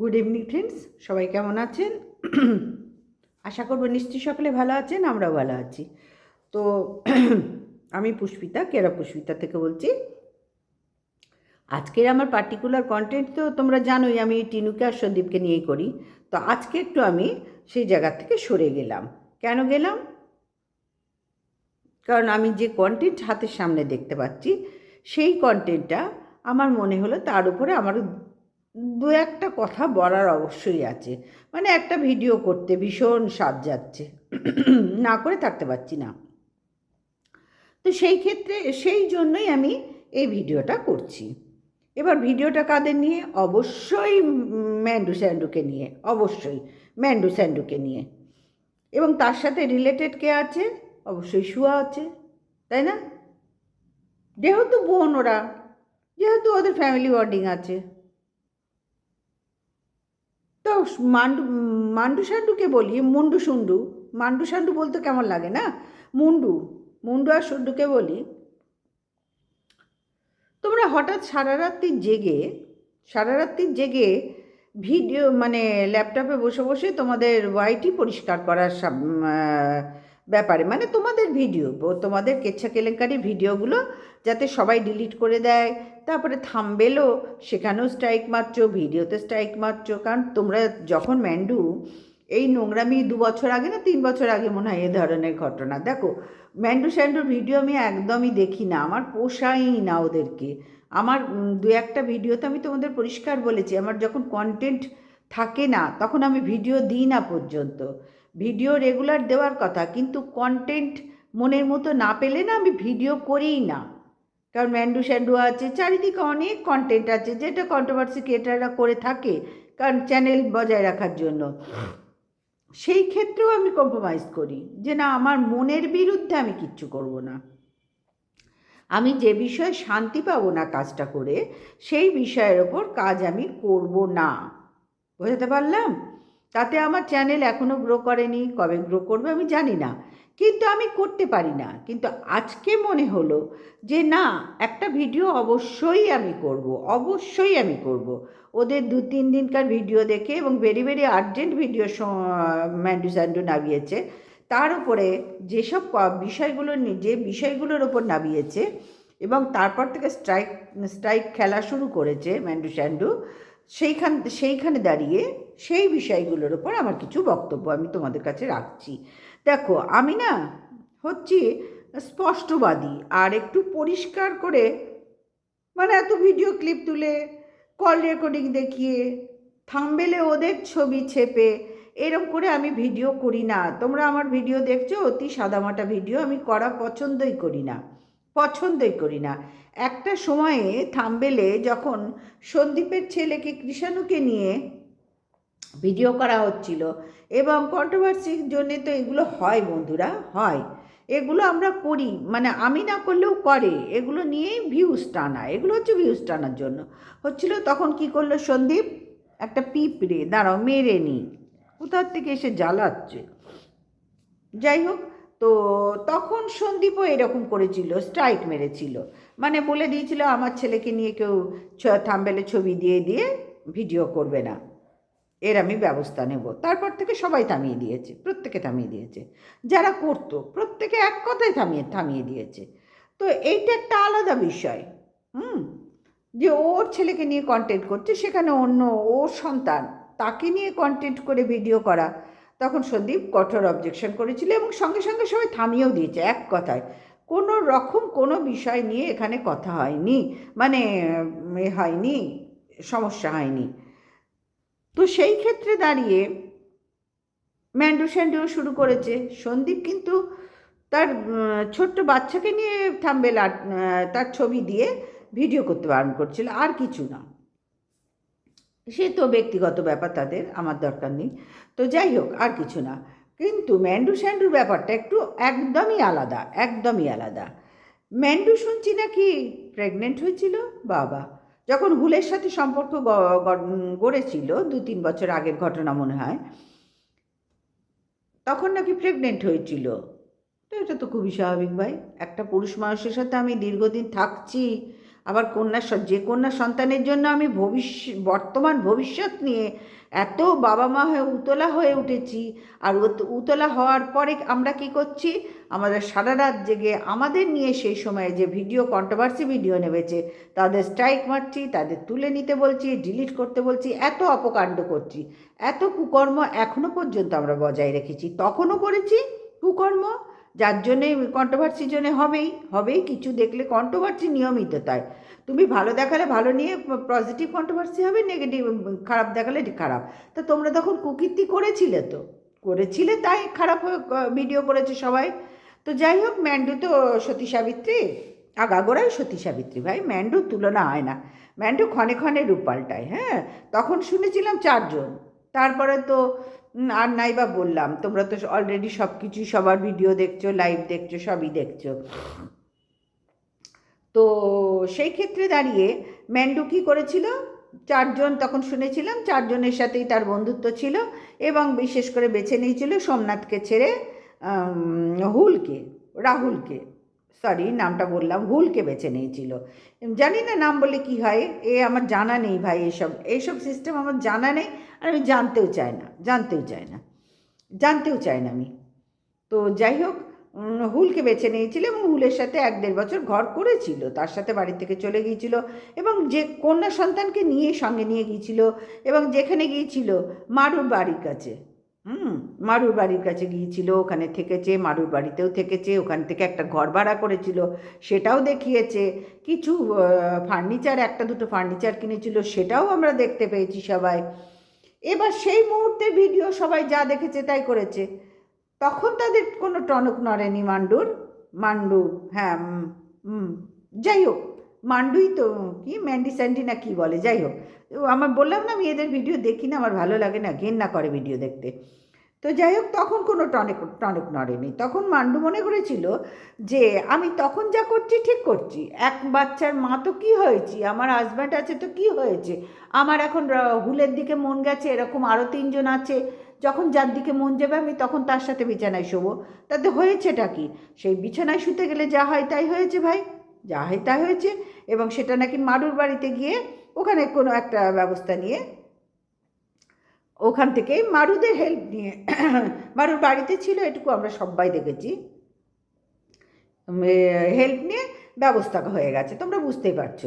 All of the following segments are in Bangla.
গুড ইভিনিং ফ্রেন্ডস সবাই কেমন আছেন? আশা করব নিশ্চয়ই সকলে ভালো আছেন, আমরাও ভালো আছি। তো আমি পুষ্পিতা, কেরা পুষ্পিতা থেকে বলছি। আজকের আমার পার্টিকুলার কন্টেন্ট তো তোমরা জানোই, আমি টিনুকে আর সন্দীপকে নিয়েই করি। তো আজকে একটু আমি সেই জায়গা থেকে সরে গেলাম। কেন গেলাম? কারণ আমি যে কন্টেন্ট হাতের সামনে দেখতে পাচ্ছি, সেই কন্টেন্টটা আমার মনে হলো তার উপরে আমার দু একটা কথা বলার অবশ্যই আছে। মানে একটা ভিডিও করতে ভীষণ স্বাদ যাচ্ছে। না করে থাকতে পারছি না। তো সেই ক্ষেত্রে, সেই জন্যই আমি এই ভিডিওটা করছি। এবার ভিডিওটা কাদের নিয়ে? অবশ্যই ম্যান্ডু স্যান্ডুকে নিয়ে। অবশ্যই ম্যান্ডু স্যান্ডুকে নিয়ে। এবং তার সাথে রিলেটেড কে আছে? অবশ্যই শুয়া আছে। তাই না? যেহেতু বোন ওরা, যেহেতু ওদের ফ্যামিলি বন্ডিং আছে। তো মান্ডু মান্ডু সান্ডুকে বলি, মুন্ডু সুন্ডু। মান্ডু সান্ডু বলতে কেমন লাগে না? মুন্ডু মুন্ডু আর সুন্ডুকে বলি। তোমরা হঠাৎ সারা রাত্রি জেগে, সারা রাত্রি জেগে ভিডিও মানে ল্যাপটপে বসে বসে তোমাদের ওয়াইটি পরিষ্কার করার ব্যাপারে মানে তোমাদের ভিডিও তোমাদের কেচ্ছা কেলেঙ্কারি ভিডিওগুলো যাতে সবাই ডিলিট করে দেয়, তারপরে থামবেলও সেখানেও স্ট্রাইক মারছো ভিডিওতে স্ট্রাইক মারছো, কারণ তোমরা যখন ম্যান্ডু, এই নোংরামি দু বছর আগে না, তিন বছর আগে মনে হয় এ ধরনের ঘটনা। দেখো, ম্যান্ডু স্যান্ডুর ভিডিও আমি একদমই দেখি না, আমার পোষাই না ওদেরকে। আমার দু একটা ভিডিওতে আমি তোমাদের পরিষ্কার বলেছি, আমার যখন কন্টেন্ট থাকে না, তখন আমি ভিডিও দিই না পর্যন্ত। ভিডিও রেগুলার দেওয়ার কথা, কিন্তু কন্টেন্ট মনের মতো না পেলে না আমি ভিডিও করিই না। কারণ ম্যান্ডু স্যান্ডু আছে, চারিদিকে অনেক কন্টেন্ট আছে, যেটা কন্ট্রোভার্সি ক্রিয়েটাররা করে থাকে, কারণ চ্যানেল বজায় রাখার জন্য। সেই ক্ষেত্রেও আমি কম্প্রোমাইজ করি, যে না, আমার মনের বিরুদ্ধে আমি কিচ্ছু করব না। আমি যে বিষয়ে শান্তি পাবো না কাজটা করে, সেই বিষয়ের ওপর কাজ আমি করব না। বোঝাতে পারলাম? তাতে আমার চ্যানেল এখনও গ্রো করেনি, কবে গ্রো করবে আমি জানি না। কিন্তু আমি করতে পারি না। কিন্তু আজকে মনে হলো যে না, একটা ভিডিও অবশ্যই আমি করব, অবশ্যই আমি করব। ওদের দু তিন দিনকার ভিডিও দেখে এবং ভেরি ভেরি আর্জেন্ট ভিডিও ম্যান্ডু স্যান্ডু নামিয়েছে। তার উপরে যেসব বিষয়গুলো যে বিষয়গুলোর ওপর নামিয়েছে এবং তারপর থেকে স্ট্রাইক স্ট্রাইক খেলা শুরু করেছে ম্যান্ডু স্যান্ডু সেইখান, সেইখানে দাঁড়িয়ে সেই বিষয়গুলোর ওপর আমার কিছু বক্তব্য আমি তোমাদের কাছে রাখছি। দেখো, আমি না হচ্ছি স্পষ্টবাদী আর একটু পরিষ্কার করে মানে এত ভিডিও ক্লিপ তুলে, কল রেকর্ডিং দেখিয়ে, থামবেলে ওদের ছবি ছেপে এরম করে আমি ভিডিও করি না। তোমরা আমার ভিডিও দেখছ, অতি সাদামাটা ভিডিও, আমি করা পছন্দই করি না। পছন্দই করি না। একটা সময়ে থামবেলে যখন সন্দীপের ছেলেকে কৃষাণুকে নিয়ে ভিডিও করা হচ্ছিল এবং কন্ট্রোভার্সির জন্যে তো এগুলো হয় বন্ধুরা, হয়। এগুলো আমরা করি মানে আমি না করলেও করে, এগুলো নিয়েই ভিউজ টানা, এগুলো হচ্ছে ভিউজ টানার জন্য। হচ্ছিল তখন কি করল সন্দীপ? একটা পিঁপড়ে, দাঁড়াও মেরে নি, কোথার থেকে এসে জ্বালাচ্ছে? যাই হোক তো তখন সন্দীপও এরকম করেছিল স্ট্রাইক মেরেছিল। মানে বলে দিয়েছিল, আমার ছেলেকে নিয়ে কেউ থাম্বেলে ছবি দিয়ে দিয়ে ভিডিও করবে না। এর আমি ব্যবস্থা নেব। তারপর থেকে সবাই থামিয়ে দিয়েছে, প্রত্যেকে থামিয়ে দিয়েছে। যারা করতো, প্রত্যেকে এক কথায় থামিয়ে থামিয়ে দিয়েছে। তো এইটা একটা আলাদা বিষয়, হুম? যে ওর ছেলেকে নিয়ে কন্টেন্ট করছে, সেখানে অন্য ওর সন্তান, তাকে নিয়ে কন্টেন্ট করে ভিডিও করা। তখন সন্দীপ কঠোর অবজেকশন করেছিল এবং সঙ্গে সঙ্গে সবাই থামিয়েও দিয়েছে, এক কথায়। কোনো রকম কোনো বিষয় নিয়ে এখানে কথা হয়নি মানে এ হয়নি, সমস্যা হয়নি। তো সেই ক্ষেত্রে দাঁড়িয়ে ম্যান্ডু স্যান্ডু শুরু করেছে। সন্দীপ কিন্তু তার ছোট্ট বাচ্চাকে নিয়ে থামবেল তার ছবি দিয়ে ভিডিও করতে বারণ করছিল, আর কিছু না। সে তো ব্যক্তিগত ব্যাপার তাদের, আমার দরকার নেই। তো যাই হোক, আর কিছু না। কিন্তু ম্যান্ডু স্যান্ডুর ব্যাপারটা একটু একদমই আলাদা একদমই আলাদা। ম্যান্ডু শুনছি নাকি প্রেগনেন্ট হয়েছিল? বাবা, যখন হুলের সাথে সম্পর্ক গড়েছিল, দু তিন বছর আগের ঘটনা মনে হয়, তখন নাকি প্রেগনেন্ট হয়েছিল। তো এটা তো খুবই স্বাভাবিক ভাই। একটা পুরুষ মানুষের সাথে আমি দীর্ঘদিন থাকছি আবার কন্যা যে কন্যা সন্তানের জন্য আমি ভবিষ্য, বর্তমান ভবিষ্যৎ নিয়ে এত বাবা মা হয়ে উতলা হয়ে উঠেছি, আর উতলা হওয়ার পরে আমরা কি করছি? আমাদের সারা রাত জেগে আমাদের নিয়ে সেই সময়ে যে ভিডিও কন্ট্রোভার্সি ভিডিও নেমেছে, তাদের স্ট্রাইক মারছি, তাদের তুলে নিতে বলছি ডিলিট করতে বলছি, এত অপকাণ্ড করছি। এত কুকর্ম এখনও পর্যন্ত আমরা বজায় রেখেছি। তখনও করেছি কুকর্ম যার জন্যে কন্ট্রোভার্সির জন্য হবেই হবেই, কিছু দেখলে কন্ট্রোভার্সি নিয়মিত তাই। তুমি ভালো দেখালে ভালো নিয়ে পজিটিভ কন্ট্রোভার্সি হবে নেগেটিভ খারাপ দেখালে খারাপ। তা তোমরা তখন কুকীর্তি করেছিলে তো? করেছিলে তাই খারাপ ভিডিও করেছে সবাই। তো যাই হোক, ম্যান্ডু তো সতী সাবিত্রী আগাগোড়াই সতী সাবিত্রী ভাই। ম্যান্ডুর তুলনা হয় না। ম্যান্ডু ক্ষণে ক্ষণে রূপ পাল্টায় হ্যাঁ? তখন শুনেছিলাম চারজন। তারপরে তো আর নাই বা বললাম। তোমরা তো অলরেডি সব কিছুই সবার ভিডিও দেখছ লাইভ দেখছ, সবই দেখছ। তো সেই ক্ষেত্রে দাঁড়িয়ে ম্যান্ডু কী করেছিল? চারজন, তখন শুনেছিলাম, চারজনের সাথেই তার বন্ধুত্ব ছিল এবং বিশেষ করে বেছে নিয়েছিল সোমনাথকে ছেড়ে হুলকে, রাহুলকে। সরি নামটা বললাম হুলকে বেছে নিয়েছিল। জানি না নাম বলে কি হয়, এ আমার জানা নেই ভাই এসব এইসব সিস্টেম আমার জানা নেই আর আমি জানতেও চাই না, জানতেও চাই না, জানতেও চাই না আমি। তো যাই হোক হুলকে বেছে নিয়েছিল এবং হুলের সাথে এক দেড় বছর ঘর করেছিল, তার সাথে বাড়ি থেকে চলে গিয়েছিল এবং যে কন্যা সন্তানকে নিয়ে সঙ্গে নিয়ে গিয়েছিল এবং যেখানে গিয়েছিল, মারুর বাড়ির কাছে। হুম, মারুর বাড়ির কাছে গিয়েছিল, ওখানে থেকেছে, মারুর বাড়িতেও থেকেছে, ওখান থেকে একটা ঘর ভাড়া করেছিল, সেটাও দেখিয়েছে। কিছু ফার্নিচার একটা দুটো ফার্নিচার কিনেছিল, সেটাও আমরা দেখতে পেয়েছি সবাই। এবার সেই মুহূর্তে ভিডিও সবাই যা দেখেছে তাই করেছে। তখন তাদের কোনো টনক নড়েনি মান্ডুর। মান্ডু হ্যাঁ যাই হোক, মান্ডুই তো, কি ম্যান্ডি স্যান্ডি না কি বলে, যাই হোক। আমার বললাম না আমি এদের ভিডিও দেখি না, আমার ভালো লাগে না, ঘেন্না করে ভিডিও দেখতে। তো যাই হোক, তখন কোনো টনিক টনিক নড়েনি। তখন মান্ডু মনে করেছিল যে, আমি তখন যা করছি ঠিক করছি। এক বাচ্চার মা তো কী হয়েছি? আমার হাজব্যান্ড আছে তো কি হয়েছে? আমার এখন হুলের দিকে মন গেছে, এরকম আরও তিনজন আছে। যখন যার দিকে মন যাবে, আমি তখন তার সাথে বিছানায় শোবো। তাতে হয়েছেটা কি? সেই বিছানায় শুতে গেলে যা হয় তাই হয়েছে ভাই। যা হয় তাই হয়েছে। এবং সেটা নাকি মারুর বাড়িতে গিয়ে ওখানে কোনো একটা ব্যবস্থা নিয়ে ওখান থেকে মারুদের হেল্প নিয়ে, মারুর বাড়িতে ছিল এটুকু আমরা সবাই দেখেছি। হেল্প নিয়ে ব্যবস্থা হয়ে গেছে। তোমরা বুঝতেই পারছ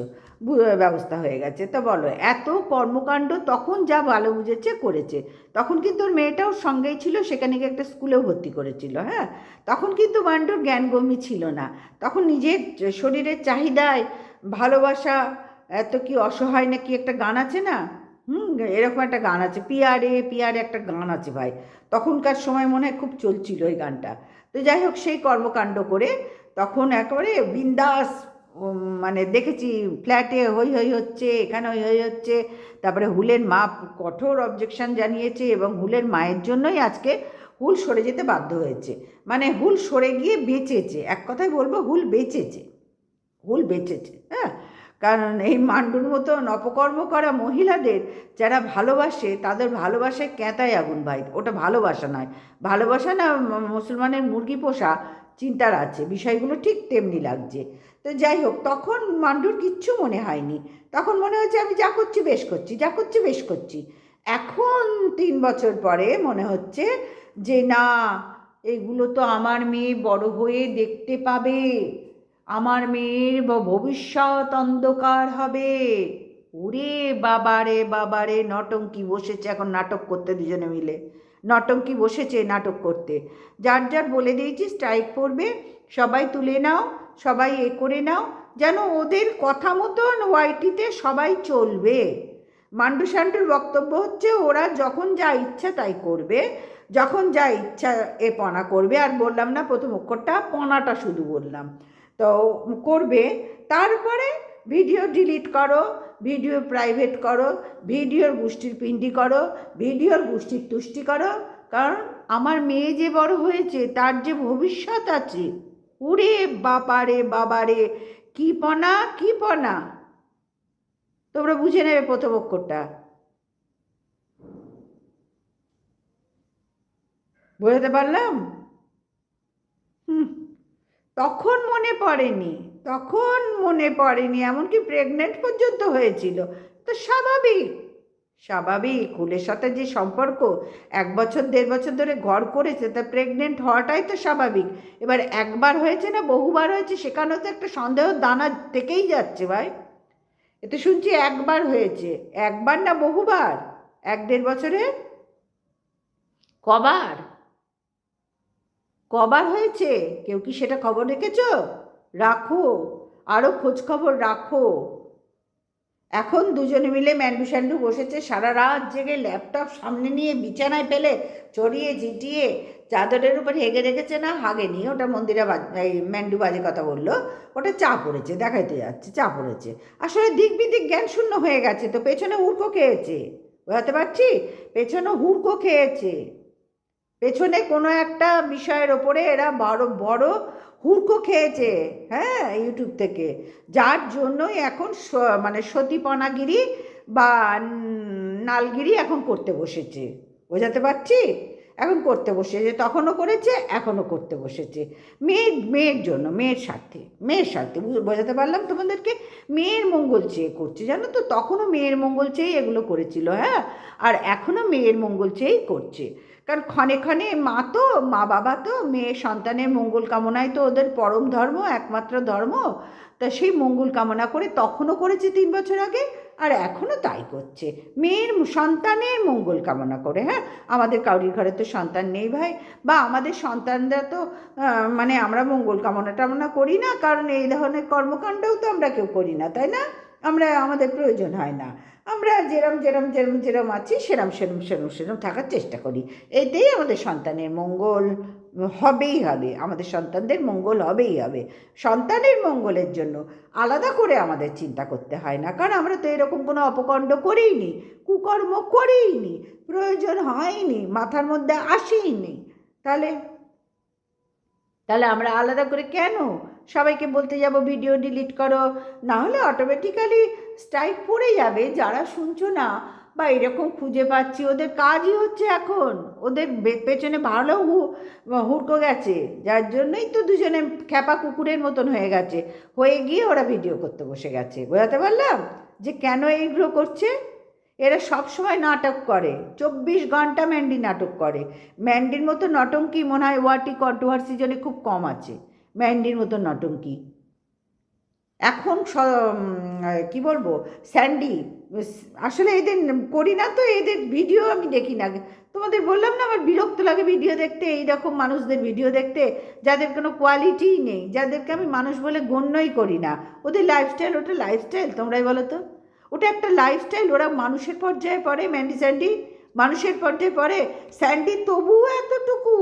ব্যবস্থা হয়ে গেছে। তো বলো, এত কর্মকাণ্ড তখন যা ভালো বুঝেছে, করেছে। তখন কিন্তু ওর মেয়েটাও সঙ্গেই ছিল, সেখানে গিয়ে একটা স্কুলেও ভর্তি করেছিল হ্যাঁ? তখন কিন্তু মান্ডুর জ্ঞানগম্যি ছিল না। তখন নিজের শরীরের চাহিদায়, ভালোবাসা এত কি অসহায় নাকি একটা গান আছে না? হুম, এরকম একটা গান আছে, পিয়ারে পিয়ারে একটা গান আছে ভাই। তখনকার সময় মনে হয় খুব চলছিল ওই গানটা। তো যাই হোক, সেই কর্মকাণ্ড করে তখন একেবারে বিন্দাস মানে দেখেছি ফ্ল্যাটে হই হই হচ্ছে, এখানে হই হই হচ্ছে। তারপরে হুলের মা কঠোর অবজেকশন জানিয়েছে এবং হুলের মায়ের জন্যই আজকে হুল সরে যেতে বাধ্য হয়েছে। মানে হুল সরে গিয়ে বেঁচেছে, এক কথায় বলব হুল বেঁচেছে। হুল বেঁচেছে হ্যাঁ? কারণ এই মান্ডুর মতন অপকর্ম করা মহিলাদের যারা ভালোবাসে, তাদের ভালোবাসায় ক্যাঁতায় আগুন ভাই। ওটা ভালোবাসা নয়। ভালোবাসা না মুসলমানের মুরগি পোষা চিন্তার আছে। বিষয়গুলো ঠিক তেমনি লাগছে। তো যাই হোক, তখন মান্ডুর কিচ্ছু মনে হয়নি। তখন মনে হচ্ছে আমি যা করছি বেশ করছি, যা করছি বেশ করছি। এখন তিন বছর পরে মনে হচ্ছে যে, না, এগুলো তো আমার মেয়ে বড় হয়ে দেখতে পাবে। আমার মেয়ের ভবিষ্যৎ অন্ধকার হবে। ওরে বাবারে বাবারে, নটঙ্কি বসেছে এখন নাটক করতে দুজনে মিলে। নটঙ্কি বসেছে নাটক করতে। যার যার বলে দিয়েছি স্ট্রাইক পড়বে। সবাই তুলে নাও, সবাই এ করে নাও, যেন ওদের কথা মতন ওয়াইটিতে সবাই চলবে। মান্ডু সান্ডুর বক্তব্য হচ্ছে, ওরা যখন যা ইচ্ছা তাই করবে। যখন যা ইচ্ছা এ পনা করবে। আর বললাম না, প্রথম অক্ষরটা পনাটা শুধু বললাম। তো করবে। তারপরে ভিডিও ডিলিট করো ভিডিও প্রাইভেট করো ভিডিওর গোষ্ঠীর পিন্ডি করো ভিডিওর গোষ্ঠীর তুষ্টি করো। কারণ আমার মেয়ে যে বড় হয়েছে, তার যে ভবিষ্যৎ আছে, ওরে বাবারে বাবারে, কি পনা কি পনা। তোমরা বুঝে নেবে প্রথম অক্ষরটা। বোঝাতে পারলাম? হুম। তখন মনে পড়েনি, তখন মনে পড়েনি, এমনকি প্রেগনেন্ট পর্যন্ত হয়েছিল। তো স্বাভাবিক স্বাভাবিক হুলের সাথে যে সম্পর্ক, এক বছর, দেড় বছর ধরে ঘর করেছে, তা প্রেগনেন্ট হওয়াটাই তো স্বাভাবিক। এবার একবার হয়েছে না, বহুবার হয়েছে, সেখানেও তো একটা সন্দেহ দানা থেকেই যাচ্ছে ভাই। এতে শুনছি একবার হয়েছে, একবার না বহুবার? এক, দেড় বছরে? কবার? কবার হয়েছে? কেউ কি সেটা খবর রেখেছ? রাখো। আরও খোঁজ খবর রাখো। এখন দুজনে মিলে ম্যান্ডু স্যান্ডু বসেছে, সারা রাত জেগে ল্যাপটপ সামনে নিয়ে বিছানায় ফেলে চড়িয়ে চিটিয়ে চাদরের উপর হেগে রেখেছে না হাগেনি। ওটা মন্দিরা এই ম্যান্ডু বাজে কথা বলল। ওটা চা পড়েছে, দেখাইতে যাচ্ছে, চা পড়েছে। আসলে দিক বিদিক জ্ঞান শূন্য হয়ে গেছে, তো পেছনে হুড়কো খেয়েছে। বোঝাতে পারছি? পেছনে হুড়কো খেয়েছে। পেছনে কোনো একটা বিষয়ের ওপরে এরা বড় বড় হুড়কো খেয়েছে হ্যাঁ ইউটিউব থেকে। যার জন্যই এখন মানে সতীপনাগিরি বা নালগিরি এখন করতে বসেছে। বোঝাতে পারছি? এখন করতে বসেছে। তখনও করেছে, এখনও করতে বসেছে। মেয়ের মেয়ের জন্য, মেয়ের স্বার্থে মেয়ের স্বার্থে। বোঝাতে পারলাম তোমাদেরকে? মেয়ের মঙ্গল চেয়ে করছে, জানো তো? তখনও মেয়ের মঙ্গল চেয়েই এগুলো করেছিল হ্যাঁ? আর এখনও মেয়ের মঙ্গল চেয়েই করছে। কারণ ক্ষণে ক্ষণে মা তো, মা বাবা তো, মেয়ে সন্তানের মঙ্গল কামনায় তো ওদের পরম ধর্ম, একমাত্র ধর্ম। তা সেই মঙ্গল কামনা করে তখনও করেছে তিন বছর আগে, আর এখনও তাই করছে। মেয়ের সন্তানের মঙ্গল কামনা করে হ্যাঁ? আমাদের কাউরির ঘরে তো সন্তান নেই ভাই। বা আমাদের সন্তানরা তো মানে আমরা মঙ্গল কামনা টামনা করি না, কারণ এই ধরনের কর্মকাণ্ডও তো আমরা কেউ করি না, তাই না? আমরা, আমাদের প্রয়োজন হয় না। আমরা যেরম যেরম যেরম যেরম আছি, সেরম সেরম সেরম সেরম থাকার চেষ্টা করি। এতেই আমাদের সন্তানের মঙ্গল হবেই হবে। আমাদের সন্তানদের মঙ্গল হবেই হবে। সন্তানের মঙ্গলের জন্য আলাদা করে আমাদের চিন্তা করতে হয় না। কারণ আমরা তো এরকম কোনো অপকণ্ড করেইনি, কুকর্ম করেইনি, প্রয়োজন হয়নি, মাথার মধ্যে আসেইনি। তাহলে তাহলে আমরা আলাদা করে কেন সবাইকে বলতে যাব ভিডিও ডিলিট করো। না হলে অটোমেটিক্যালি স্ট্রাইক পড়ে যাবে, যারা শুনছো না বা এরকম খুঁজে পাচ্ছি, ওদের কাজই হচ্ছে এখন। ওদের পেছনে ভালো হুড়কো গেছে, যার জন্যই তো দুজনে খ্যাপা কুকুরের মতন হয়ে গেছে। হয়ে গিয়ে ওরা ভিডিও করতে বসে গেছে। বোঝাতে পারলাম? যে কেন এইগুলো করছে? এরা সব সময় নাটক করে, চব্বিশ ঘণ্টা ম্যান্ডি নাটক করে। ম্যান্ডির মতো নটঙ্কি মনে হয় ওয়াটি কন্ট্রোভার্সি জন্য খুব কম আছে। ম্যান্ডির মতো নটঙ্কি এখন কি বলব, স্যান্ডি আসলে এদের করি না তো, এদের ভিডিও আমি দেখি না। তোমাদের বললাম না আমার বিরক্ত লাগে ভিডিও দেখতে এই রকম মানুষদের ভিডিও দেখতে, যাদের কোনো কোয়ালিটিই নেই, যাদেরকে আমি মানুষ বলে গণ্যই করি না। ওদের লাইফস্টাইল ওটা লাইফস্টাইল তোমরাই বলো তো। ওটা একটা লাইফস্টাইল ওরা মানুষের পর্যায়ে পড়ে, ম্যান্ডি, স্যান্ডি, মানুষের পর্যায়ে পড়ে। স্যান্ডি তবুও এতটুকু,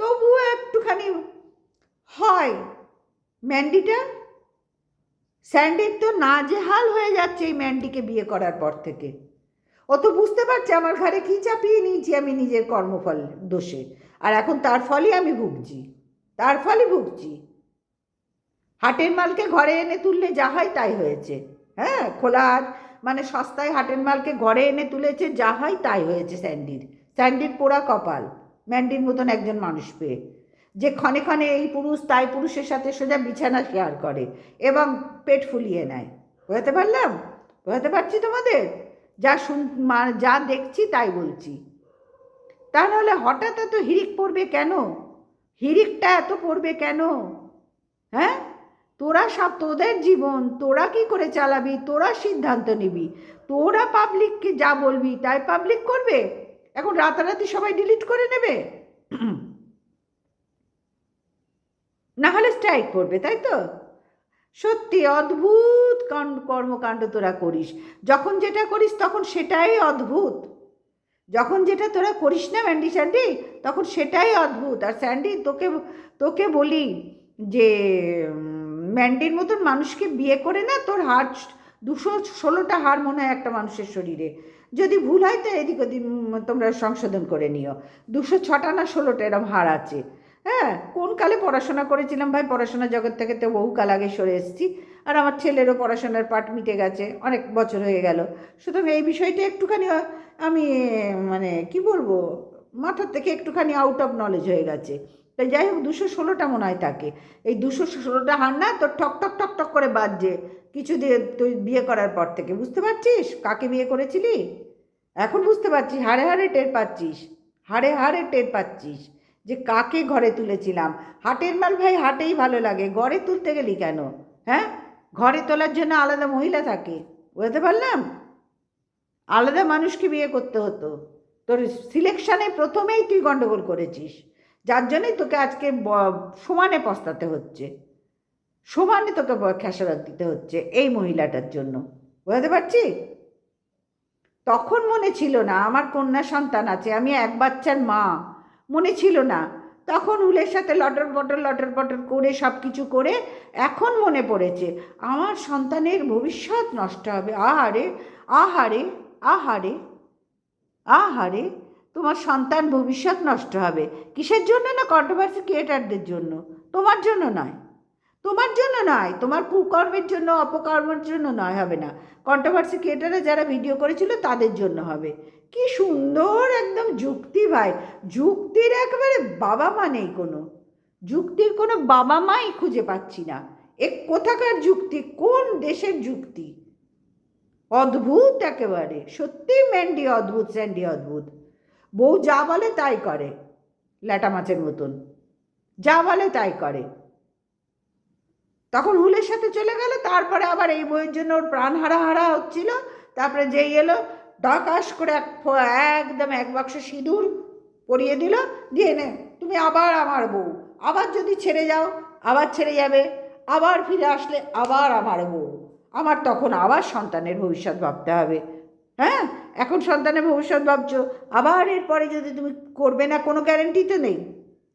তবুও একটুখানি হয়। ম্যান্ডিটা? স্যান্ডির তো না নাজেহাল হয়ে যাচ্ছে এই ম্যান্ডিকে বিয়ে করার পর থেকে। ও তো বুঝতে পারছে আমার ঘরে কী চাপিয়ে নিয়েছি আমি নিজের কর্মফল দোষে। আর এখন তার ফলই আমি ভুগছি। তার ফলই ভুগছি। হাটের মালকে ঘরে এনে তুললে যা হয় তাই হয়েছে। হ্যাঁ খোলা মানে সস্তায় হাটের মালকে ঘরে এনে তুলেছে যা হয় তাই হয়েছে স্যান্ডির। স্যান্ডির পোড়া কপাল। ম্যান্ডির মতন একজন মানুষ পেয়ে। যে ক্ষণে ক্ষণে এই পুরুষ তাই পুরুষের সাথে সোজা বিছানা শেয়ার করে এবং পেট ফুলিয়ে নেয়। বোঝাতে পারলাম? বোঝাতে পারছি তোমাদের? যা শুন যা দেখছি তাই বলছি। তা নাহলে হঠাৎ এত হিরিক পড়বে কেন? হিরিকটা এত পড়বে কেন? হ্যাঁ? তোরা সব তোদের জীবন, তোরা কি করে চালাবি? তোরা সিদ্ধান্ত নিবি। তোরা পাবলিককে যা বলবি তাই পাবলিক করবে? এখন রাতারাতি সবাই ডিলিট করে নেবে? না হলে স্ট্রাইক পড়বে তাই তো? সত্যি, অদ্ভুত কাণ্ড কর্মকাণ্ড তোরা করিস। যখন যেটা করিস তখন সেটাই অদ্ভুত। যখন যেটা তোরা করিস না ম্যান্ডি স্যান্ডি তখন সেটাই অদ্ভুত। আর স্যান্ডি তোকে তোকে বলি যে ম্যান্ডির মতন মানুষকে বিয়ে করে না, তোর হাড় দুশো ষোলোটা হার মনে হয় একটা মানুষের শরীরে। যদি ভুল হয় তো এদিক ওদিক তোমরা সংশোধন করে নিও। দুশো ছটা না ষোলোটা এরম হার আছে। হ্যাঁ কোন কালে পড়াশোনা করেছিলাম ভাই? পড়াশোনা জগৎ থেকে তো বহু কাল আগে সরে এসেছি। আর আমার ছেলেরও পড়াশোনার পাঠ মিটে গেছে, অনেক বছর হয়ে গেল। সুতরাং এই বিষয়টা একটুখানি আমি মানে কি বলব? মাথার থেকে একটুখানি আউট অফ নলেজ হয়ে গেছে। তাই যাই হোক, দুশো ষোলোটা মনে হয় তাকে এই দুশো ষোলোটা হার না, তোর ঠক ঠক ঠক ঠক করে বাজছে কিছু দিয়ে তুই বিয়ে করার পর থেকে। বুঝতে পারছিস? কাকে বিয়ে করেছিলি? এখন বুঝতে পারছিস? হাড়ে হাড়ে টের পাচ্ছিস। হাড়ে হাড়ে টের পাচ্ছিস। যে কাকে ঘরে তুলেছিলাম? হাটের মাল ভাই হাটেই ভালো লাগে। ঘরে তুলতে গেলি কেন? হ্যাঁ? ঘরে তোলার জন্য আলাদা মহিলা থাকে। বুঝতে পারলাম? আলাদা মানুষকে বিয়ে করতে হতো। তোর সিলেকশানে প্রথমেই তুই গন্ডগোল করেছিস। যার জন্যই তোকে আজকে সমানে পস্তাতে হচ্ছে। সমানে তোকে খেসারত দিতে হচ্ছে এই মহিলাটার জন্য। বুঝতে পারছি? তখন মনে ছিল না, আমার কন্যা সন্তান আছে, আমি এক বাচ্চার মা। মনে ছিল না। তখন উলের সাথে লটর বটর লটর বটর করে সব কিছু করে এখন মনে পড়েছে, আমার সন্তানের ভবিষ্যৎ নষ্ট হবে। আহারে আহারে আহারে আহারে, তোমার সন্তান ভবিষ্যৎ নষ্ট হবে। কিসের জন্য না কন্ট্রোভার্সি ক্রিয়েটারদের জন্য? তোমার জন্য নয়। তোমার জন্য নয়, তোমার কুকর্মের জন্য, অপকর্মের জন্য নয়, হবে না। কন্ট্রোভার্সি ক্রিয়েটাররা যারা ভিডিও করেছিল তাদের জন্য হবে। কি সুন্দর একদম যুক্তি ভাই। যুক্তির একেবারে বাবা মা নেই কোনো। যুক্তির কোনো বাবা মাই খুঁজে পাচ্ছি না। এ কোথাকার যুক্তি? কোন দেশের যুক্তি? অদ্ভুত একেবারে। সত্যি ম্যান্ডি অদ্ভুত, স্যান্ডি অদ্ভুত। বউ যা বলে তাই করে, ল্যাটা মাছের মতন। যা বলে তাই করে। তখন হুলের সাথে চলে গেল, তারপরে আবার এই বইয়ের জন্য ওর প্রাণ হারা হারা হচ্ছিল। তারপরে যেই এলো ডাকাশ করে এক একদম এক বাক্স সিঁদুর পরিয়ে দিল, দিয়ে নে, তুমি আবার আমার বউ, আবার যদি ছেড়ে যাও, আবার ছেড়ে যাবে, আবার ফিরে আসলে আবার আমার বউ। আমার তখন আবার সন্তানের ভবিষ্যৎ ভাবতে হবে। হ্যাঁ? এখন সন্তানের ভবিষ্যৎ ভাবছ, আবার এরপরে যদি তুমি করবে না, কোনো গ্যারেন্টি তো নেই।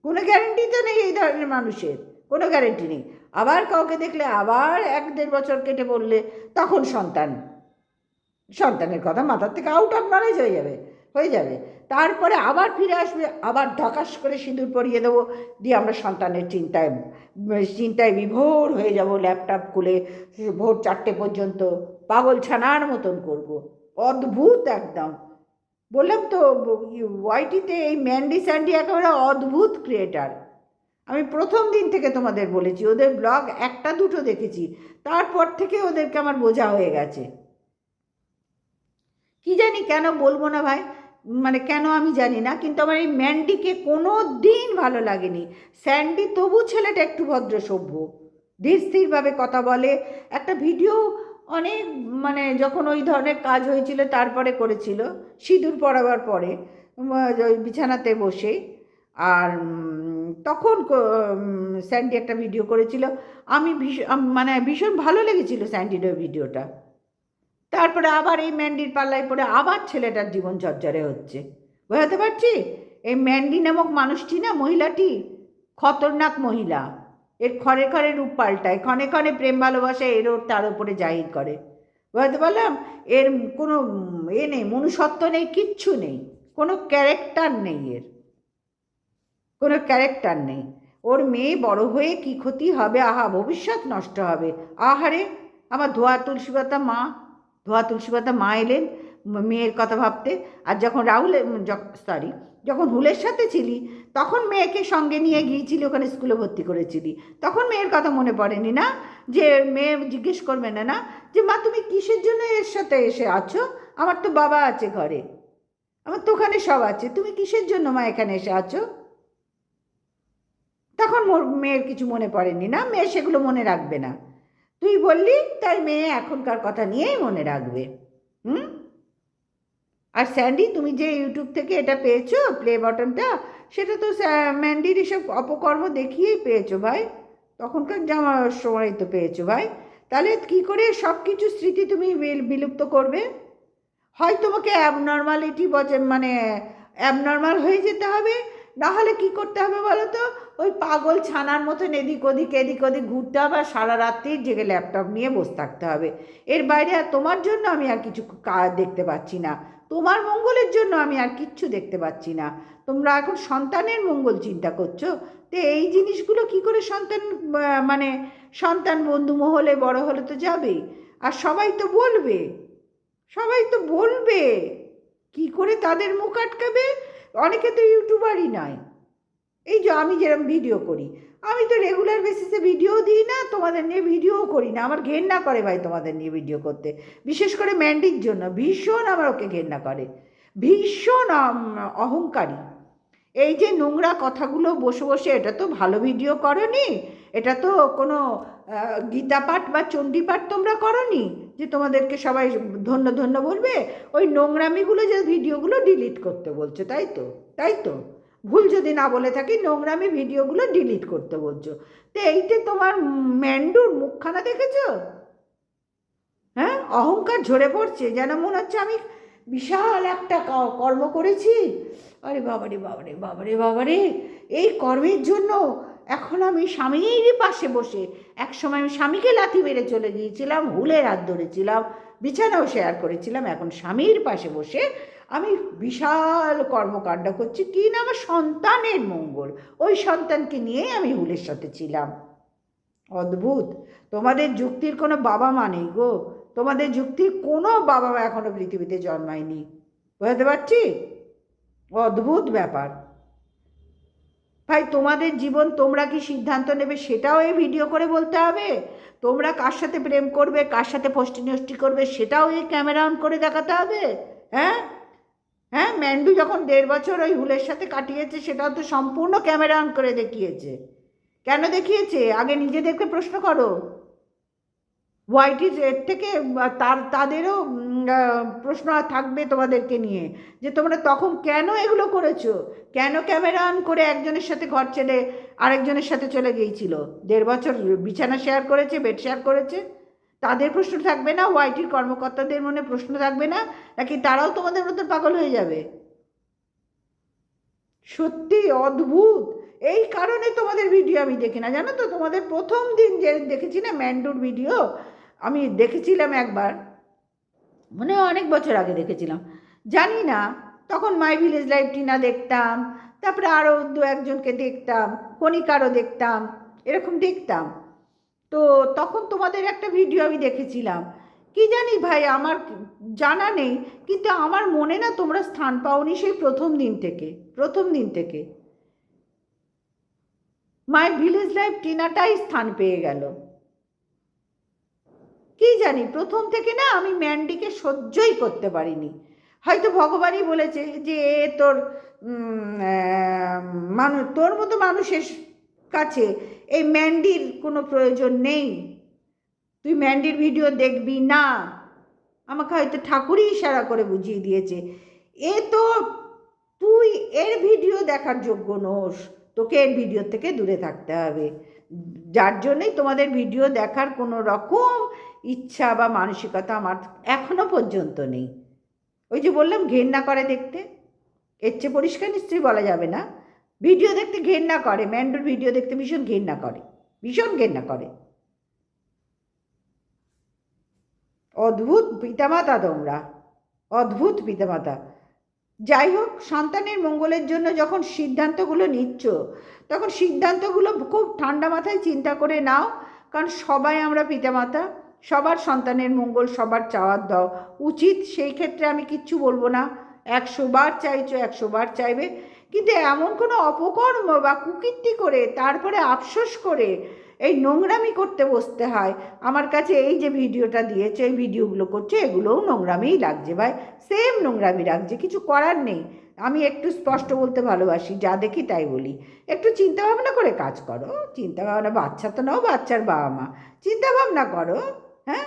কোনো গ্যারেন্টি তো নেই এই ধরনের মানুষের, কোনো গ্যারেন্টি নেই। আবার কাউকে দেখলে আবার এক দেড় বছর কেটে পড়লে তখন সন্তান, সন্তানের কথা মাথার থেকে আউট অফ নলেজ হয়ে যাবে হয়ে যাবে। তারপরে আবার ফিরে আসবে, আবার ঢকাস করে সিঁদুর পরিয়ে দেবো, দিয়ে আমরা সন্তানের চিন্তায় চিন্তায় বিভোর হয়ে যাব ল্যাপটপ খুলে ভোর চারটে পর্যন্ত পাগল ছানার মতন করব। অদ্ভুত একদম। বললাম তো ওয়াইটিতে এই ম্যান্ডি স্যান্ডি একেবারে অদ্ভুত ক্রিয়েটার আমি প্রথম দিন থেকে তোমাদের বলেছি, ওদের ব্লগ একটা দুটো দেখেছি, তারপর থেকে ওদেরকে আমার বোঝা হয়ে গেছে। কি জানি কেন বলব না ভাই মানে কেন আমি জানি না, কিন্তু আমার এই ম্যান্ডিকে কোনো দিন ভালো লাগেনি। স্যান্ডি, তবু ছেলেটা একটু ভদ্র সভ্য ধীর স্থিরভাবে কথা বলে, একটা ভিডিও অনেক মানে যখন ওই ধরনের কাজ হয়েছিল, তারপরে করেছিল, সিঁদুর পড়াবার পরে বিছানাতে বসে, আর তখন স্যান্ডি একটা ভিডিও করেছিল। আমি ভীষণ মানে ভীষণ ভালো লেগেছিল স্যান্ডির ওই ভিডিওটা। তারপরে আবার এই ম্যান্ডির পাল্লায় পড়ে আবার ছেলেটার জীবন চর্চারে হচ্ছে। বোঝাতে পারছি? এই ম্যান্ডি নামক মানুষটি না মহিলাটি? খতরনাক মহিলা। এর খরে খরে রূপ পাল্টায়, ক্ষণে ক্ষণে প্রেম ভালোবাসা এর ওর তার উপরে জাহির করে। বুঝতে পারলাম? এর কোনো এ নেই, মনুষ্যত্ব নেই, কিচ্ছু নেই, কোনো ক্যারেক্টার নেই এর। কোনো ক্যারেক্টার নেই। ওর মেয়ে বড় হয়ে কি ক্ষতি হবে? আহা, ভবিষ্যৎ নষ্ট হবে। আহারে, আমার ধোয়া তুলসী পাতা মা, ধোয়া তুলসী পাতা মা এলেন মেয়ের কথা ভাবতে। আর যখন রাহুল সরি যখন হুলের সাথে ছিলি, তখন মেয়েকে সঙ্গে নিয়ে গিয়েছিলি, ওখানে স্কুলে ভর্তি করেছিলি। তখন মেয়ের কথা মনে পড়েনি না? যে মেয়ে জিজ্ঞেস করবে না না? যে মা, তুমি কিসের জন্য এর সাথে এসে আছো? আমার তো বাবা আছে ঘরে। আমার তো ওখানে সব আছে। তুমি কিসের জন্য মা এখানে এসে আছো? তখন মোর মেয়ের কিছু মনে পড়েনি, না? মেয়ে সেগুলো মনে রাখবে না। তুই বললি তাই মেয়ে এখনকার কথা নিয়েই মনে রাখবে। হুম? আর স্যান্ডি, তুমি যে ইউটিউব থেকে এটা পেয়েছ, প্লে বাটনটা, সেটা তো ম্যান্ডির এসব অপকর্ম দেখিয়েই পেয়েছ ভাই। তখনকার জামা সময় তো পেয়েছ ভাই। তাহলে কি করে সব কিছু স্মৃতি তুমি বিল- বিলুপ্ত করবে? হয় তোমাকে অ্যাবনর্মালিটি বজে মানে অ্যাবনর্মাল হয়ে যেতে হবে না হলে কী করতে হবে বলো তো ওই পাগল ছানার মতন এদিক ওদিক এদিক ওদিক ঘুরতে হবে আর সারা রাত্রি জেগে ল্যাপটপ নিয়ে বসে থাকতে হবে। এর বাইরে আর তোমার জন্য আমি আর কিছু দেখতে পাচ্ছি না। তোমার মঙ্গলের জন্য আমি আর কিচ্ছু দেখতে পাচ্ছি না। তোমরা এখন সন্তানের মঙ্গল চিন্তা করছ? তো এই জিনিসগুলো কি করে সন্তান মানে সন্তান বন্ধু মহলে বড় হলে তো যাবেই আর সবাই তো বলবে। সবাই তো বলবে। কি করে তাদের মুখ আটকাবে? অনেকে তো ইউটিউবারই নয় এই যে আমি যেরকম ভিডিও করি আমি তো রেগুলার বেসিসে ভিডিও দিই না তোমাদের নিয়ে ভিডিও করি না। আমার ঘেন্না করে ভাই তোমাদের নিয়ে ভিডিও করতে। বিশেষ করে ম্যান্ডির জন্য ভীষণ আমার ওকে ঘেন্না করে। ভীষণ অহংকারী। এই যে নোংরা কথাগুলো বসে বসে এটা তো ভালো ভিডিও করনি এটা তো কোনো আহ, গীতাপাঠ বা চণ্ডীপাঠ তোমরা করনি। যে তোমাদেরকে সবাই ধন্য ধন্য বলবে, ওই নোংরামিগুলো যে ভিডিওগুলো ডিলিট করতে বলছো, তাই তো? তাই তো? ভুল যদি না বলে থাকি, নোংরামি ভিডিওগুলো ডিলিট করতে বলছো। তো এইতে তোমার ম্যান্ডুর মুখখানা দেখেছ? হ্যাঁ? অহংকার ঝরে পড়ছে, যেন মনে হচ্ছে আমি বিশাল একটা কর্ম করেছি। আরে বাবারে বাবারে বাবারে বাবারে, এই কর্মের জন্য এখন আমি স্বামীর পাশে বসে এক সময় আমি স্বামীকে লাথি মেরে চলে গিয়েছিলাম, হুলের হাত ধরেছিলাম, বিছানাও শেয়ার করেছিলাম, এখন স্বামীর পাশে বসে আমি বিশাল কর্মকাণ্ড করছি। কি না আমার সন্তানের মঙ্গল? ওই সন্তানকে নিয়েই আমি হুলের সাথে ছিলাম। অদ্ভুত! তোমাদের যুক্তির কোনো বাবা মা নেই গো। তোমাদের যুক্তির কোনো বাবা মা এখনও পৃথিবীতে জন্মায়নি। বুঝতে পারছি? অদ্ভুত ব্যাপার! ভাই, তোমাদের জীবন তোমরা কি সিদ্ধান্ত নেবে সেটাও এই ভিডিও করে বলতে হবে। তোমরা কার সাথে প্রেম করবে, কার সাথে ফষ্টি নষ্টি করবে সেটাও এই ক্যামেরা অন করে দেখাতে হবে। হ্যাঁ? হ্যাঁ ম্যান্ডু যখন দেড় বছর ওই হুলের সাথে কাটিয়েছে সেটাও তো সম্পূর্ণ ক্যামেরা অন করে দেখিয়েছে। কেন দেখিয়েছে? আগে নিজেদেরকে প্রশ্ন করো। হোয়াইট ইজ এর থেকে, তার, তাদেরও প্রশ্ন থাকবে তোমাদেরকে নিয়ে, যে তোমরা তখন কেন এগুলো করেছ? কেন ক্যামেরা অন করে একজনের সাথে ঘর ছেড়ে আরেকজনের সাথে চলে গিয়েছিল? দেড় বছর বিছানা শেয়ার করেছে বেড শেয়ার করেছে? তাদের প্রশ্ন থাকবে না? ওয়াইটির কর্মকর্তাদের মনে প্রশ্ন থাকবে না? নাকি তারাও তোমাদের মতন পাগল হয়ে যাবে? সত্যি অদ্ভুত! এই কারণে তোমাদের ভিডিও আমি দেখি না। জানো তো, তোমাদের প্রথম দিন যে দেখেছি না ম্যান্ডুর ভিডিও আমি দেখেছিলাম একবার। মনে হয় অনেক বছর আগে দেখেছিলাম। জানি না, তখন মাই ভিলেজ লাইফ টিনা দেখতাম, তারপরে আরও দু একজনকে দেখতাম, কণিকারও দেখতাম, এরকম দেখতাম। তো তখন তোমাদের একটা ভিডিও আমি দেখেছিলাম। কি জানি ভাই, আমার জানা নেই, কিন্তু আমার মনে না তোমরা স্থান পাওনি সেই প্রথম দিন থেকে, প্রথম দিন থেকে। মাই ভিলেজ লাইফ টিনাটাই স্থান পেয়ে গেল। কি জানি, প্রথম থেকে না আমি ম্যান্ডিকে সহ্যই করতে পারিনি। হয়তো ভগবানই বলেছে যে, এ তোর মানুষ তোর মতো মানুষের কাছে এই ম্যান্ডির কোনো প্রয়োজন নেই। তুই ম্যান্ডির ভিডিও দেখবি না। আমাকে হয়তো ঠাকুরই ইশারা করে বুঝিয়ে দিয়েছে। এ তো তুই এর ভিডিও দেখার যোগ্য নোস। তোকে এর ভিডিও থেকে দূরে থাকতে হবে। যার জন্যই তোমাদের ভিডিও দেখার কোনো রকম ইচ্ছা বা মানসিকতা আমার এখনও পর্যন্ত নেই। ওই যে বললাম, ঘেন্না করে দেখতে। এর চেয়ে পরিষ্কার নিশ্চয়ই বলা যাবে না। ভিডিও দেখতে ঘেন্না করে, ম্যান্ডোর ভিডিও দেখতে ভীষণ ঘেন্না করে, ভীষণ ঘেন্না করে। অদ্ভুত পিতামাতা তোমরা, অদ্ভুত পিতামাতা। যাই হোক, সন্তানের মঙ্গলের জন্য যখন সিদ্ধান্তগুলো নিচ্ছ, তখন সিদ্ধান্তগুলো খুব ঠান্ডা মাথায় চিন্তা করে নাও, কারণ সবাই আমরা পিতামাতা। সবার সন্তানের মঙ্গল সবার চাওয়ার দাও। উচিত সেই ক্ষেত্রে আমি কিচ্ছু বলব না। একশো বার চাইছো, একশো বার চাইবে। কিন্তু এমন কোনো অপকর্ম বা কুকীর্তি করে, তারপরে আফসোস করে এই নোংরামি করতে বসতে হয়। আমার কাছে এই যে ভিডিওটা দিয়েছে, এই ভিডিওগুলো করছে, এগুলোও নোংরামিই লাগছে ভাই। সেম নোংরামি লাগছে, কিছু করার নেই। আমি একটু স্পষ্ট বলতে ভালোবাসি, যা দেখি তাই বলি। একটু চিন্তা ভাবনা করে কাজ করো। চিন্তা ভাবনা বাচ্চা তো নাও বাচ্চার বাবা মা। চিন্তা ভাবনা করো। হ্যাঁ?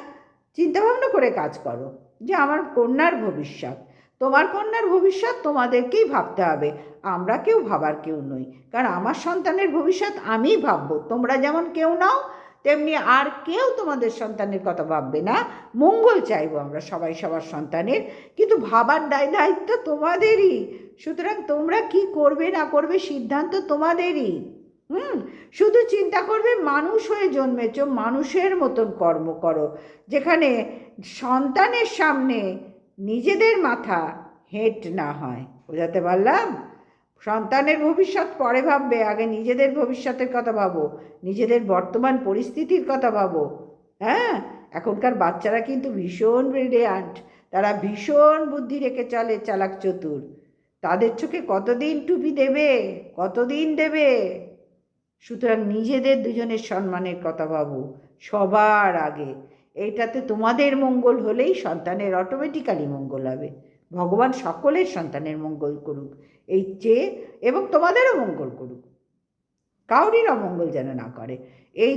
চিন্তা ভাবনা করে কাজ করো যে আমার কন্যার ভবিষ্যৎ। তোমার কন্যার ভবিষ্যৎ তোমাদেরকেই ভাবতে হবে। আমরা কেউ ভাবার কেউ নই। কারণ আমার সন্তানের ভবিষ্যৎ আমি ভাববো। তোমরা যেমন কেউ নাও, তেমনি আর কেউ তোমাদের সন্তানের কথা ভাববে না। মঙ্গল চাইব আমরা সবাই সবার সন্তানের। কিন্তু ভাবার দায় দায়িত্ব তোমাদেরই। সুতরাং তোমরা কি করবে না করবে সিদ্ধান্ত তোমাদেরই। হুম, শুধু চিন্তা করবে মানুষ হয়ে জন্মেছ, মানুষের মতন কর্ম করো। যেখানে সন্তানের সামনে নিজেদের মাথা হেঁট না হয়। বোঝাতে পারলাম? সন্তানের ভবিষ্যৎ পরে ভাববে, আগে নিজেদের ভবিষ্যতের কথা ভাবো, নিজেদের বর্তমান পরিস্থিতির কথা ভাবো। হ্যাঁ এখনকার বাচ্চারা কিন্তু ভীষণ ব্রিলিয়ান্ট তারা ভীষণ বুদ্ধি রেখে চলে চালাক চতুর। তাদের চোখে কতদিন টুপি দেবে, কতদিন দেবে? সুতরাং নিজেদের দুজনের সম্মানের কথা ভাবো সবার আগে। এটাতে তোমাদের মঙ্গল হলেই সন্তানের অটোমেটিক্যালি মঙ্গল হবে। ভগবান সকলের সন্তানের মঙ্গল করুক, এই চেয়ে এবং তোমাদেরও মঙ্গল করুক। কাউরির অমঙ্গল যেন না করে। এই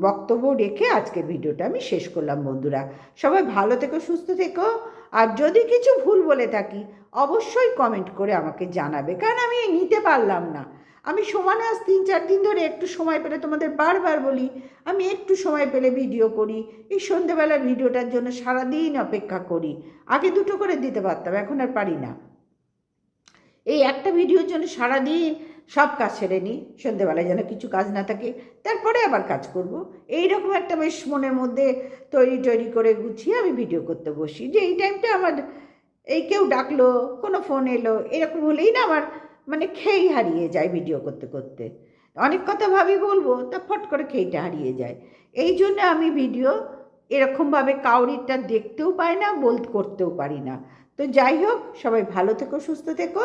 বক্তব্য রেখে আজকের ভিডিওটা আমি শেষ করলাম বন্ধুরা। সবাই ভালো থেকো, সুস্থ থেকো। আর যদি কিছু ভুল বলে থাকি, অবশ্যই কমেন্ট করে আমাকে জানাবে। কারণ আমি নিতে পারলাম না। আমি সমানে আজ তিন, চার দিন ধরে একটু সময় পেলে তোমাদের বারবার বলি, আমি একটু সময় পেলে ভিডিও করি। এই সন্ধেবেলার ভিডিওটার জন্য সারাদিন অপেক্ষা করি। আগে দুটো করে দিতে পারতাম, এখন আর পারি না। এই একটা ভিডিওর জন্য সারাদিন সব কাজ সেরে নিই, সন্ধেবেলায় যেন কিছু কাজ না থাকে, তারপরে আবার কাজ করব। এই রকম একটা বেশ মনের মধ্যে তৈরি তৈরি করে গুছিয়ে আমি ভিডিও করতে বসি। যে এই টাইমটা আমার, এই কেউ ডাকলো, কোনো ফোন এলো, এরকম হলেই না আমার মানে খেই হারিয়ে যায় ভিডিও করতে করতে। অনেক কথা ভাবি বলব, তা ফট করে খেইটা হারিয়ে যায়। এই জন্য আমি ভিডিও এরকমভাবে কাউরিরটা দেখতেও পাই না, বল করতেও পারি না। তো যাই হোক, সবাই ভালো থেকো, সুস্থ থেকো।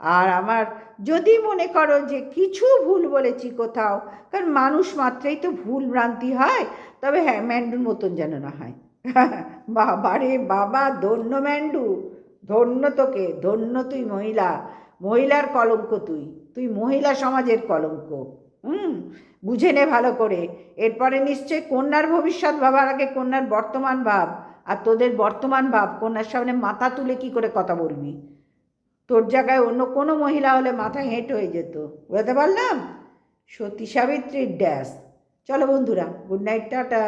আর আমার যদি মনে করো যে কিছু ভুল বলেছি কোথাও, কারণ মানুষ মাত্রেই তো ভুল ভ্রান্তি হয়, তবে হ্যাঁ ম্যান্ডুর মতন যেন না হয়। বাবা রে বাবা, ধন্য ম্যান্ডু, ধন্য তোকে, ধন্য তুই মহিলা। মহিলার কলঙ্ক তুই তুই মহিলা সমাজের কলঙ্ক, হুম? বুঝে নে ভালো করে। এরপরে নিশ্চয়ই কন্যার ভবিষ্যৎ ভাবার আগে কন্যার বর্তমান ভাব আর তোদের বর্তমান ভাব, কন্যার সামনে মাথা তুলে কি করে কথা বলবি? তোর জায়গায় অন্য কোনো মহিলা হলে মাথা হেঁট হয়ে যেত, বুঝতে পারলাম? সতী সাবিত্রীর ড্যাস চলো বন্ধুরা, গুড নাইট, টাটা।